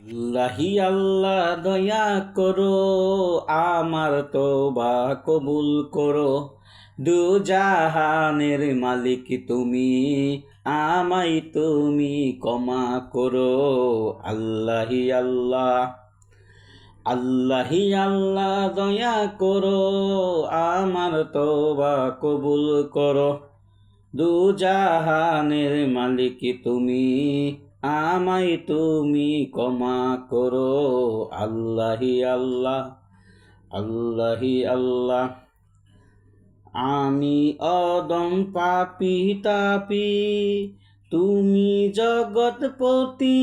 আল্লাহি আল্লাহ দয়া করো, আমার তোবা কবুল করো। দু জাহানের মালিক তুমি আমাই তুমি ক্ষমা করো। আল্লাহি আল্লাহ আল্লাহি আল্লাহ দয়া করো, আমার তোবা কবুল করো। দু জাহানের মালিক তুমি আমায় তুমি ক্ষমা করো। আল্লাহি আল্লাহ আল্লাহি আল্লাহ। আমি অদম পাপি তাপি, তুমি জগৎপতি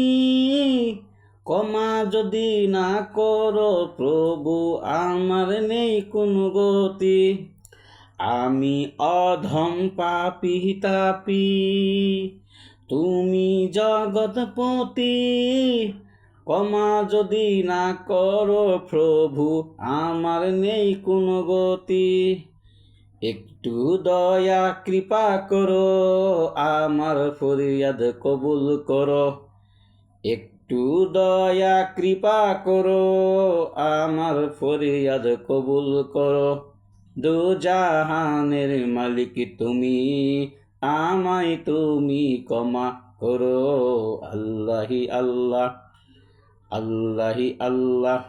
ক্ষমা যদি না করো প্রভু, আমার নেই কোন গতি। আমি অধম পাপি তাপি তুমি জগৎপতি, ক্ষমা যদি না করো প্রভু, আমার নেই কোনো গতি। একটু দয়া, কৃপা করো, আমার ফরিয়াদ কবুল করো। একটু দয়া, কৃপা করো, আমার ফরিয়াদ কবুল করো। দু জাহানের মালিক তুমি আমায় তুমি ক্ষমা করো। আল্লাহি আল্লাহ আল্লাহি আল্লাহ।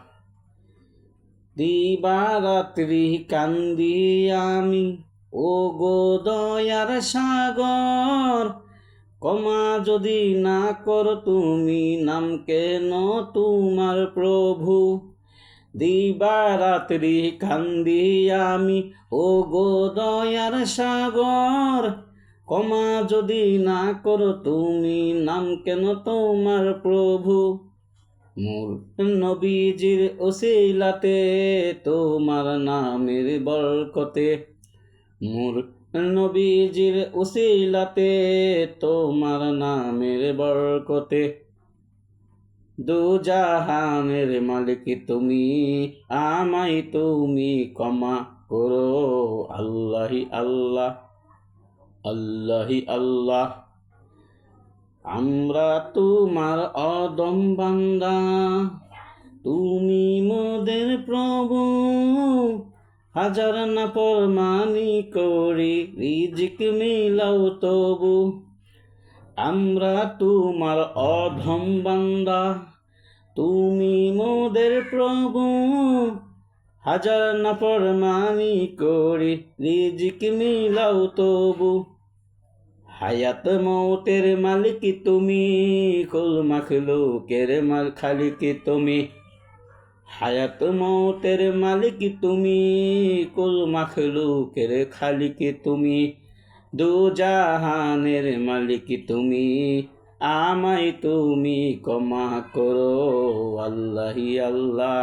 দিবারাত্রি কান্দি আমি ও গো দয়ার সাগর। ক্ষমা যদি না কর তুমি, নাম কেন তোমার প্রভু? দিবারাত্রি কান্দি আমি ও গো দয়ার সাগর। ক্ষমা যদি না করো, তুমি নাম কেন তোমার প্রভু? মোর নবীজির ওসিলাতে, তোমার নামের বরকতে। মোর নবীজির ওসিলাতে, তোমার নামের বরকতে। দু জাহানের মালিক তুমি, আমায় তুমি ক্ষমা করো, আল্লাহি আল্লাহ। আল্লাহি আল্লাহ। আমরা তোমার অদম বান্দা। তুমি মোদের প্রভু। হাজার না পরমানি করি রিজিক মিলাও তবু। আমরা তোমার অধম বান্দা। তুমি মোদের প্রভু। হাজার না পরমানি করি, রিজিক মিলাও তবু। হায়াত মৌতের মালিক তুমি? কুল মখলুকের মাল খালিক তুমি? হায়াত মৌতের মালিক তুমি? কুল মখলুকের খালিক তুমি? দু জাহানের মালিক তুমি? আমায় তুমি ক্ষমা করো, আল্লাহি আল্লাহ।